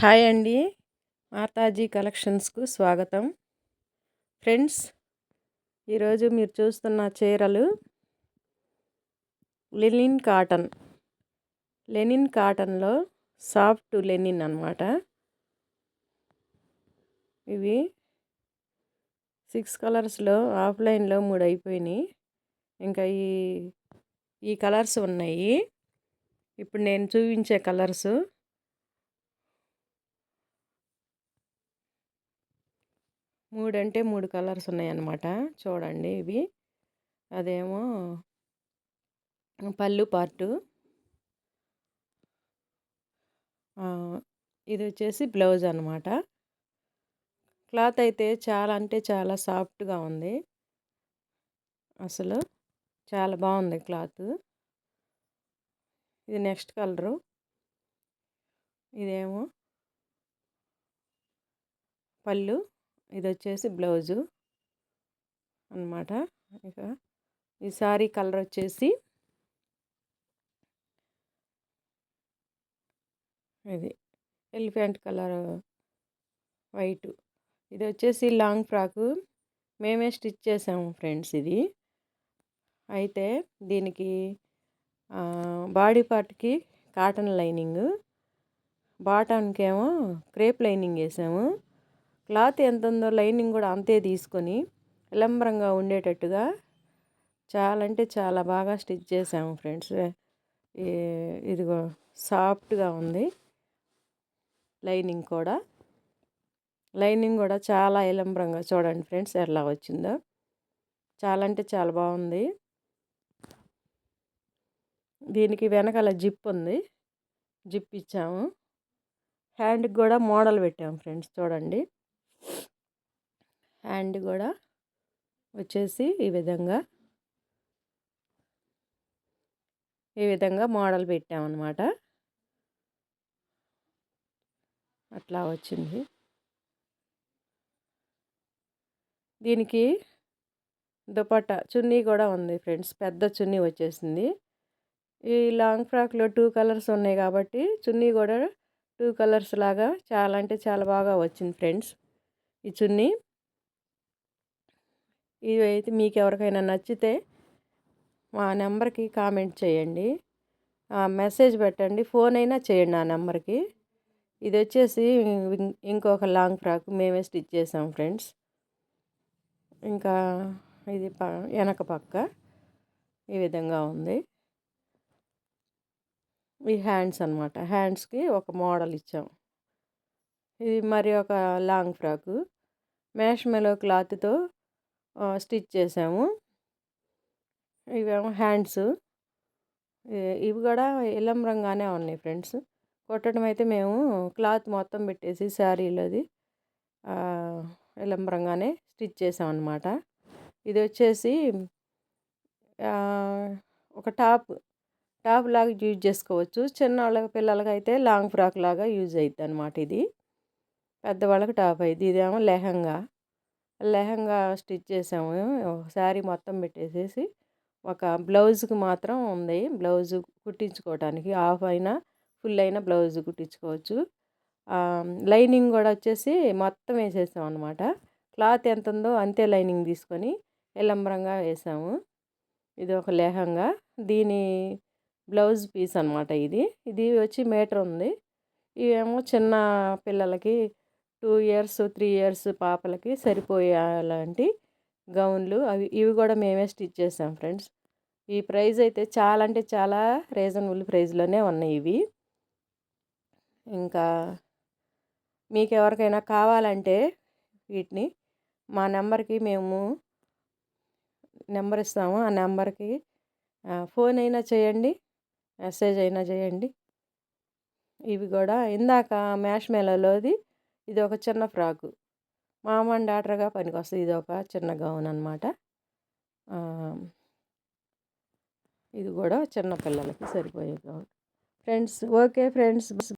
Hi అండి. మాతాజీ కలెక్షన్స్కు స్వాగతం. Friends ఈరోజు మీరు చూస్తున్న చీరలు లెనిన్ కాటన్. లెనిన్ కాటన్లో సాఫ్ట్ లెనిన్ అనమాట ఇవి సిక్స్ కలర్స్లో ఆఫ్లైన్లో మూడు అయిపోయినాయి. ఇంకా ఈ ఈ కలర్స్ ఉన్నాయి. ఇప్పుడు నేను చూపించే కలర్సు మూడు అంటే మూడు కలర్స్ ఉన్నాయన్నమాట. చూడండి ఇవి. అదేమో పళ్ళు పార్టు. ఇది వచ్చేసి బ్లౌజ్ అనమాట క్లాత్ అయితే చాలా అంటే చాలా సాఫ్ట్గా ఉంది. అసలు చాలా బాగుంది క్లాత్. ఇది నెక్స్ట్ కలరు. ఇదేమో పళ్ళు. ఇది వచ్చేసి బ్లౌజు అనమాట ఇక ఈ సారీ కలర్ వచ్చేసి ఇది ఎలిఫెంట్ కలర్ వైట్. ఇది వచ్చేసి లాంగ్ ఫ్రాకు. మేమే స్టిచ్ చేసాము ఫ్రెండ్స్ ఇది. అయితే దీనికి బాడీ పార్ట్కి కాటన్ లైనింగ్ బాటన్కేమో క్రేప్ లైనింగ్ వేసాము. క్లాత్ ఎంత ఉందో లైనింగ్ కూడా అంతే తీసుకొని విలంబరంగా ఉండేటట్టుగా చాలా అంటే చాలా బాగా స్టిచ్ చేసాము ఫ్రెండ్స్. ఇదిగో సాఫ్ట్గా ఉంది లైనింగ్ కూడా. లైనింగ్ కూడా చాలా విలంబరంగా చూడండి ఫ్రెండ్స్ ఎలా వచ్చిందో. చాలా అంటే చాలా బాగుంది. దీనికి వెనకాల జిప్ ఉంది. జిప్ ఇచ్చాము. హ్యాండ్కి కూడా మోడల్ పెట్టాము ఫ్రెండ్స్ చూడండి. హ్యాండ్ కూడా వచ్చేసి ఈ విధంగా ఈ విధంగా మోడల్ పెట్టామన్నమాట. అట్లా వచ్చింది. దీనికి దుపట్టా చున్నీ కూడా ఉంది ఫ్రెండ్స్ పెద్ద చున్నీ వచ్చేసింది. ఈ లాంగ్ ఫ్రాక్లో టూ కలర్స్ ఉన్నాయి కాబట్టి చున్నీ కూడా టూ కలర్స్ లాగా చాలా అంటే చాలా బాగా వచ్చింది ఫ్రెండ్స్. ఈ చున్నీ ఇవి అయితే మీకు ఎవరికైనా నచ్చితే మా నెంబర్కి కామెంట్ చేయండి. మెసేజ్ పెట్టండి. ఫోన్ అయినా చేయండి ఆ నెంబర్కి. ఇది వచ్చేసి ఇంకొక లాంగ్ ఫ్రాక్ మేమే స్టిచ్ చేసాం ఫ్రెండ్స్. ఇంకా ఇది ప వెనక పక్క ఈ విధంగా ఉంది. ఈ హ్యాండ్స్ అనమాట హ్యాండ్స్కి ఒక మోడల్ ఇచ్చాం. ఇది మరి ఒక లాంగ్ ఫ్రాకు. మ్యాష్ మెలో క్లాత్తో స్టిచ్ చేసాము. ఇవేమో హ్యాండ్స్ ఇవి కూడా ఇలంబరంగానే ఉన్నాయి ఫ్రెండ్స్ కొట్టడం అయితే మేము క్లాత్ మొత్తం పెట్టేసి శారీలోది ఇలంబరంగానే స్టిచ్ చేసాం అనమాట ఇది వచ్చేసి ఒక టాప్ టాప్ లాగా యూజ్ చేసుకోవచ్చు. చిన్న వాళ్ళకి పిల్లలకి అయితే లాంగ్ ఫ్రాక్ లాగా యూజ్ అవుతుంది అనమాట ఇది. పెద్దవాళ్ళకి టాప్ అయింది ఇదేమో లెహంగా. లెహంగా స్టిచ్ చేసాము. శారీ మొత్తం పెట్టేసేసి ఒక బ్లౌజ్కి మాత్రం ఉంది. బ్లౌజ్ కుట్టించుకోవడానికి హాఫ్ అయినా ఫుల్ అయినా బ్లౌజ్ కుట్టించుకోవచ్చు. లైనింగ్ కూడా వచ్చేసి మొత్తం వేసేసాం అనమాట క్లాత్ ఎంత ఉందో అంతే లైనింగ్ తీసుకొని ఎలంబరంగా వేసాము. ఇది ఒక లేహంగా. దీని బ్లౌజ్ పీస్ అనమాట ఇది. ఇది వచ్చి మీటర్ ఉంది. ఇవేమో చిన్న పిల్లలకి టూ ఇయర్స్ త్రీ ఇయర్స్ పాపలకి సరిపోయేలాంటి గౌన్లు. అవి ఇవి కూడా మేమే స్టిచ్ చేసాం ఫ్రెండ్స్. ఈ ప్రైస్ అయితే చాలా అంటే చాలా రీజనబుల్ ప్రైస్లోనే ఉన్నాయి ఇవి. ఇంకా మీకు ఎవరికైనా కావాలంటే వీటిని మా నెంబర్కి మేము నెంబర్ ఇస్తాము. ఆ నెంబర్కి ఫోన్ అయినా చేయండి మెసేజ్ అయినా చేయండి. ఇవి కూడా ఇందాక మ్యాష్ మేళలోది ఇది ఒక చిన్న ఫ్రాకు. మామ అండ్ డాటర్గా పనికొస్తుంది ఇది ఒక చిన్న గౌన్ అనమాట ఇది కూడా చిన్న పిల్లలకి సరిపోయే గౌన్. Friends okay friends.